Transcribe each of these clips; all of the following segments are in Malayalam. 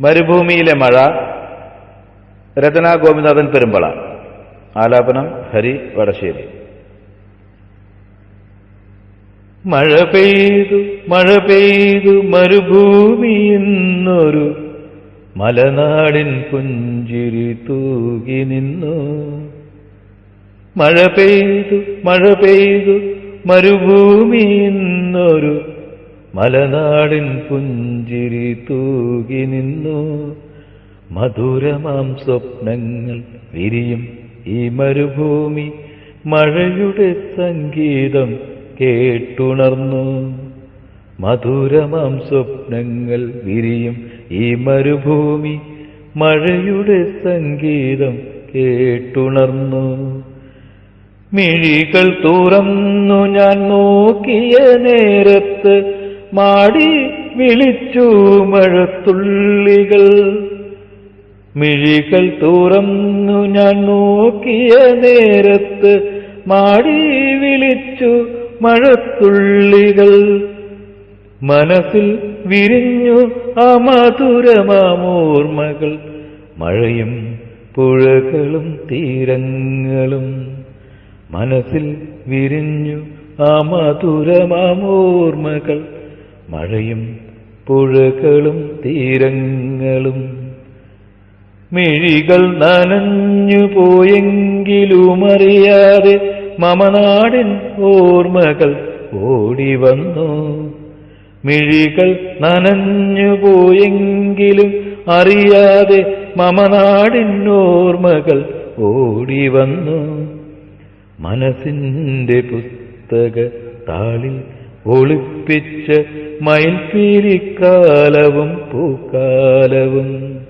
മരുഭൂമിയിലെ മഴ രചനാ ഗോപിനാഥൻ പെരുമ്പള ആലാപനം ഹരി വടശ്ശേരി. മഴ പെയ്തു മഴ പെയ്തു മരുഭൂമി എന്നൊരു മലനാടിൻ പുഞ്ചിരി തൂകി നിന്നു. മഴ പെയ്തു മഴ പെയ്തു മരുഭൂമി എന്നൊരു മലനാടിൻ പുഞ്ചിരി തൂകി നിന്നു. മധുരമാം സ്വപ്നങ്ങൾ വിരിയും ഈ മരുഭൂമി മഴയുടെ സംഗീതം കേട്ടുണർന്നു. മധുരമാം സ്വപ്നങ്ങൾ വിരിയും ഈ മരുഭൂമി മഴയുടെ സംഗീതം കേട്ടുണർന്നു. മിഴികൾ തുറന്നു ഞാൻ നോക്കിയ നേരത്ത് മാടി വിളിച്ചു മഴത്തുള്ളികൾ. മിഴികൾ തുറന്നു ഞാൻ നോക്കിയ നേരത്ത് മാടി വിളിച്ചു മഴത്തുള്ളികൾ. മനസ്സിൽ വിരിഞ്ഞു ആ മധുരമാമോർമകൾ. മഴയും പുഴകളും തീരങ്ങളും. മനസ്സിൽ വിരിഞ്ഞു ആ മധുരമാമോർമകൾ. മഴയും പുഴകളും തീരങ്ങളും മിഴികൾ നനഞ്ഞു പോയെങ്കിലും അറിയാതെ മമനാടിൻ ഓർമ്മകൾ ഓടി വന്നു. മിഴികൾ നനഞ്ഞു പോയെങ്കിലും അറിയാതെ മമനാടിൻ ഓർമ്മകൾ ഓടി വന്നു. മനസ്സിന്റെ പുസ്തക താളിൽ ഒളിപ്പിച്ച മയിൽപ്പീലിക്കാലവും പൂക്കാലവും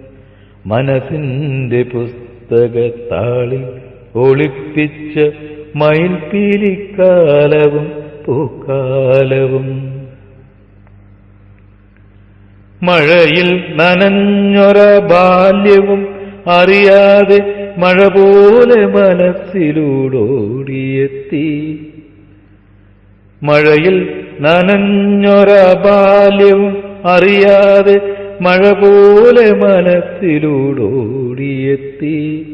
മനസ്സിന്റെ പുസ്തക താളിൽ ഒളിപ്പിച്ച മയിൽപ്പീലിക്കാലവും പൂക്കാലവും. മഴയിൽ നനഞ്ഞൊര ബാല്യവും അറിയാതെ മഴ പോലെ മനസ്സിലൂടോടിയെത്തി. മഴയിൽ നനഞ്ഞൊര ബാല്യം അറിയാതെ മഴ പോലെ മനസ്സിലൂടോടിയെത്തി.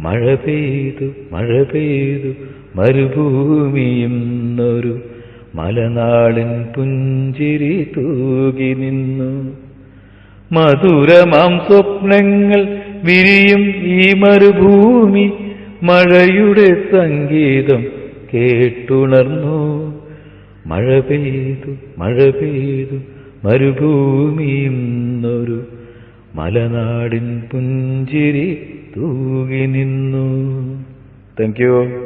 മഴ പെയ്തു മഴ പെയ്തു മരുഭൂമിയെന്നൊരു മലനാളിൻ പുഞ്ചിരി തൂകി നിന്നു. മധുരമാം സ്വപ്നങ്ങൾ വിരിയും ഈ മരുഭൂമി മഴയുടെ സംഗീതം കേട്ടുണർന്നു. മഴ പെയ്തു മഴ പെയ്തു മരുഭൂമിയുന്നൊരു മലനാടിൻ പുഞ്ചിരി തൂകി നിന്നു. Thank you